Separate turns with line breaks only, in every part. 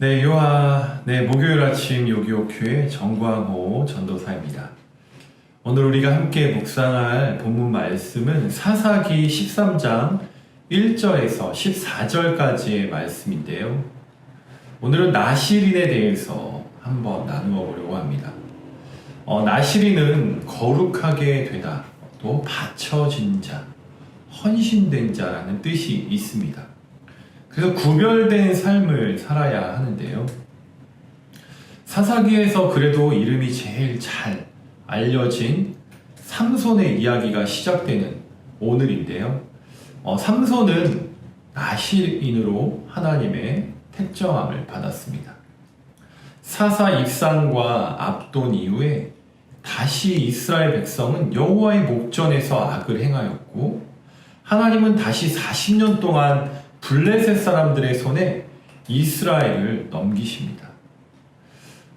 네, 요하, 네, 목요일 아침 요기요큐의 정광호 전도사입니다. 오늘 우리가 함께 묵상할 본문 말씀은 사사기 13장 1절에서 14절까지의 말씀인데요. 오늘은 나시린에 대해서 한번 나누어 보려고 합니다. 어, 나시린은 거룩하게 되다, 또 바쳐진 자, 헌신된 자라는 뜻이 있습니다. 그래서 구별된 삶을 살아야 하는데요. 사사기에서 그래도 이름이 제일 잘 알려진 삼손의 이야기가 시작되는 오늘인데요. 어, 삼손은 나실인으로 하나님의 택정함을 받았습니다. 사사 입산과 압돈 이후에 다시 이스라엘 백성은 여호와의 목전에서 악을 행하였고 하나님은 다시 40년 동안 블레셋 사람들의 손에 이스라엘을 넘기십니다.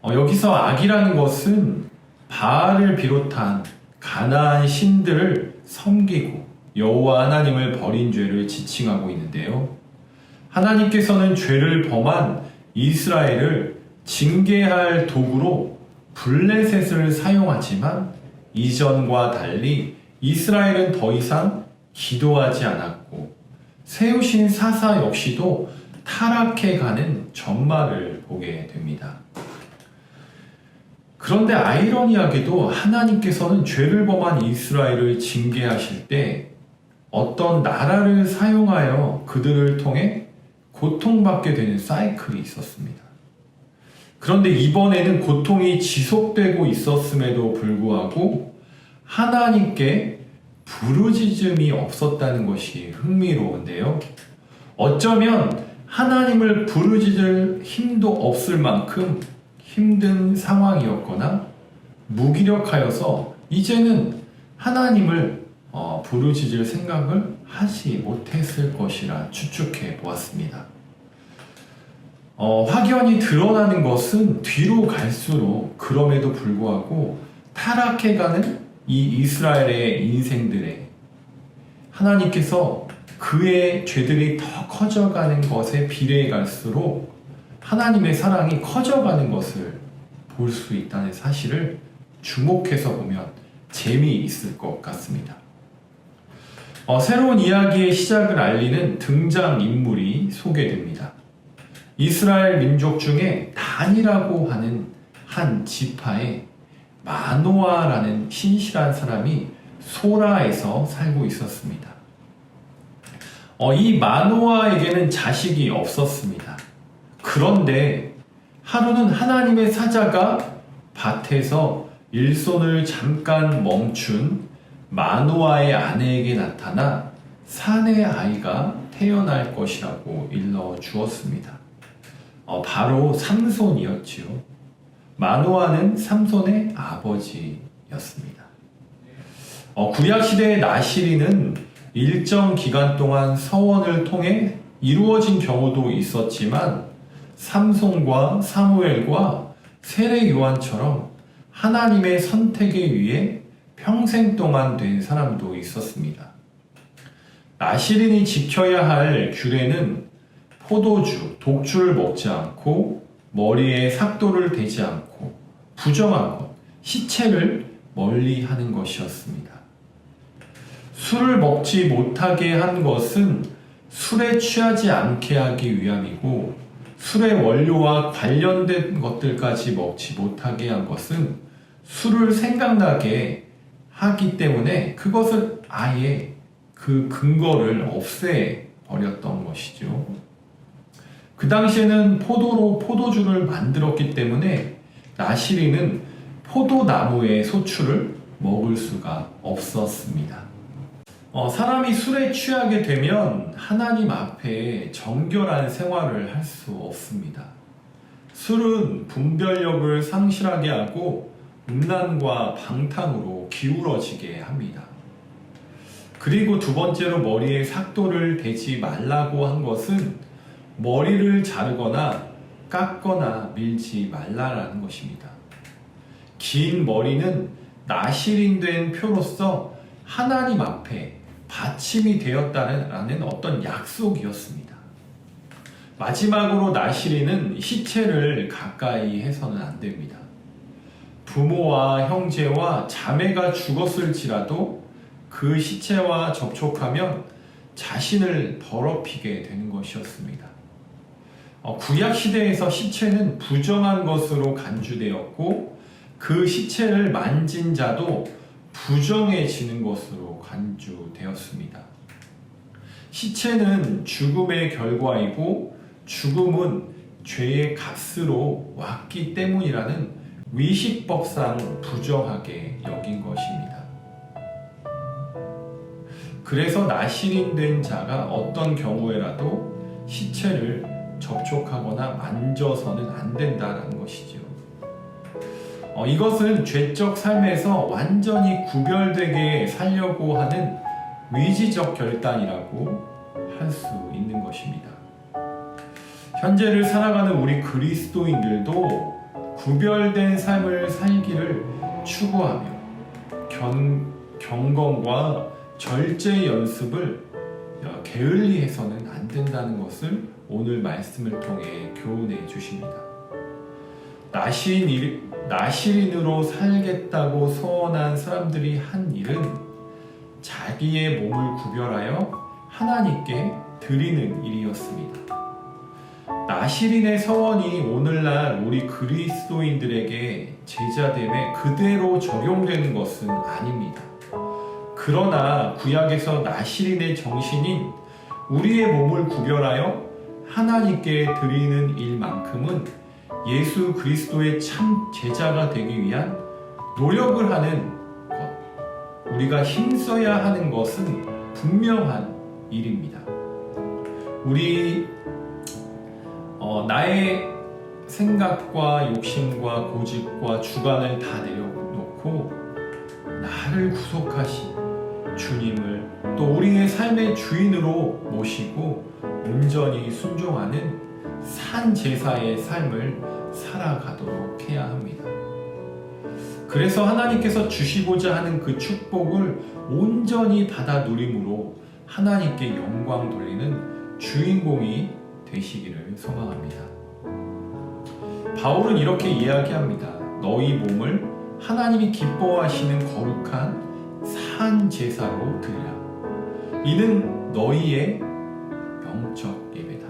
어, 여기서 악이라는 것은 바알을 비롯한 가나안 신들을 섬기고 여호와 하나님을 버린 죄를 지칭하고 있는데요. 하나님께서는 죄를 범한 이스라엘을 징계할 도구로 블레셋을 사용하지만 이전과 달리 이스라엘은 더 이상 기도하지 않았고 세우신 사사 역시도 타락해가는 전말을 보게 됩니다. 그런데 아이러니하게도 하나님께서는 죄를 범한 이스라엘을 징계하실 때 어떤 나라를 사용하여 그들을 통해 고통받게 되는 사이클이 있었습니다. 그런데 이번에는 고통이 지속되고 있었음에도 불구하고 하나님께 부르짖음이 없었다는 것이 흥미로운데요. 어쩌면 하나님을 부르짖을 힘도 없을 만큼 힘든 상황이었거나 무기력하여서 이제는 하나님을 어, 부르짖을 생각을 하지 못했을 것이라 추측해 보았습니다. 어, 확연히 드러나는 것은 뒤로 갈수록 그럼에도 불구하고 타락해가는 이 이스라엘의 인생들에 하나님께서 그의 죄들이 더 커져가는 것에 비례해 갈수록 하나님의 사랑이 커져가는 것을 볼 수 있다는 사실을 주목해서 보면 재미있을 것 같습니다. 어, 새로운 이야기의 시작을 알리는 등장 인물이 소개됩니다. 이스라엘 민족 중에 단이라고 하는 한 지파에 마노아라는 신실한 사람이 소라에서 살고 있었습니다. 어, 이 마노아에게는 자식이 없었습니다. 그런데 하루는 하나님의 사자가 밭에서 일손을 잠깐 멈춘 마노아의 아내에게 나타나 사내 아이가 태어날 것이라고 일러 주었습니다. 어, 바로 삼손이었지요. 마노아는 삼손의 아버지였습니다. 어, 구약시대의 나시리는 일정 기간 동안 서원을 통해 이루어진 경우도 있었지만 삼손과 사무엘과 세례 요한처럼 하나님의 선택에 의해 평생 동안 된 사람도 있었습니다. 나시린이 지켜야 할 규례는 포도주, 독주를 먹지 않고 머리에 삭도를 대지 않고 부정한 것, 시체를 멀리 하는 것이었습니다. 술을 먹지 못하게 한 것은 술에 취하지 않게 하기 위함이고 술의 원료와 관련된 것들까지 먹지 못하게 한 것은 술을 생각나게 하기 때문에 그것을 아예 그 근거를 없애 버렸던 것이죠. 그 당시에는 포도로 포도주를 만들었기 때문에 나시리는 포도나무의 소출을 먹을 수가 없었습니다. 어, 사람이 술에 취하게 되면 하나님 앞에 정결한 생활을 할 수 없습니다. 술은 분별력을 상실하게 하고 음란과 방탕으로 기울어지게 합니다. 그리고 두 번째로 머리에 삭도를 대지 말라고 한 것은 머리를 자르거나 깎거나 밀지 말라라는 것입니다. 긴 머리는 나실인된 표로서 하나님 앞에 받침이 되었다는 어떤 약속이었습니다. 마지막으로 나시리는 시체를 가까이 해서는 안 됩니다. 부모와 형제와 자매가 죽었을지라도 그 시체와 접촉하면 자신을 더럽히게 되는 것이었습니다. 어, 구약 시대에서 시체는 부정한 것으로 간주되었고 그 시체를 만진 자도 부정해지는 것으로 간주되었습니다. 시체는 죽음의 결과이고 죽음은 죄의 값으로 왔기 때문이라는 위식법상 부정하게 여긴 것입니다. 그래서 나실인된 자가 어떤 경우에라도 시체를 접촉하거나 만져서는 안 된다는 것이죠. 어, 이것은 죄적 삶에서 완전히 구별되게 살려고 하는 위지적 결단이라고 할 수 있는 것입니다. 현재를 살아가는 우리 그리스도인들도 구별된 삶을 살기를 추구하며 견, 경건과 절제 연습을 게을리해서는 안 된다는 것을 오늘 말씀을 통해 교훈해 주십니다. 나신 일, 나시린으로 살겠다고 소원한 사람들이 한 일은 자기의 몸을 구별하여 하나님께 드리는 일이었습니다. 나시린의 서원이 오늘날 우리 그리스도인들에게 제자됨에 그대로 적용되는 것은 아닙니다. 그러나 구약에서 나시린의 정신인 우리의 몸을 구별하여 하나님께 드리는 일만큼은 예수 그리스도의 참 제자가 되기 위한 노력을 하는 것, 우리가 힘써야 하는 것은 분명한 일입니다. 우리 어, 나의 생각과 욕심과 고집과 주관을 다 내려놓고 나를 구속하신 주님을 또 우리의 삶의 주인으로 모시고 온전히 순종하는 산 제사의 삶을 살아가도록 해야 합니다. 그래서 하나님께서 주시고자 하는 그 축복을 온전히 받아 누림으로 하나님께 영광 돌리는 주인공이 되시기를 소망합니다. 바울은 이렇게 이야기합니다. 너희 몸을 하나님이 기뻐하시는 거룩한 산 제사로 드리라. 이는 너희의 영적 예배다.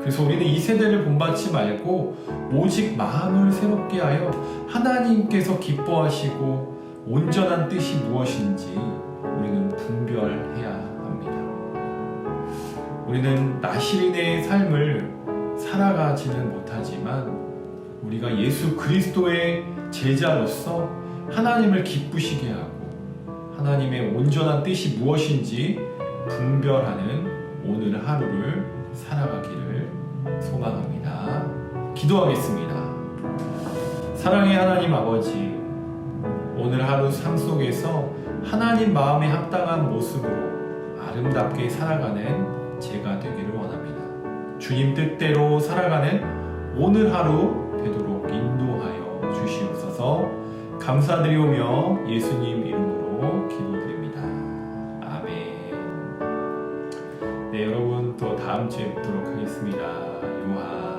그래서 우리는 이 세대를 본받지 말고 오직 마음을 새롭게 하여 하나님께서 기뻐하시고 온전한 뜻이 무엇인지 우리는 분별해야 합니다. 우리는 나시린의 삶을 살아가지는 못하지만 우리가 예수 그리스도의 제자로서 하나님을 기쁘시게 하고 하나님의 온전한 뜻이 무엇인지 분별하는 오늘 하루를 살아가기를 소망합니다. 기도하겠습니다. 사랑의 하나님 아버지, 오늘 하루 삶 속에서 하나님 마음에 합당한 모습으로 아름답게 살아가는 제가 되기를 원합니다. 주님 뜻대로 살아가는 오늘 하루 되도록 인도하여 주시옵소서 감사드리오며 예수님 이름으로 기도드립니다. 아멘. 네, 여러분 또 다음 주에 뵙도록 하겠습니다. 요한.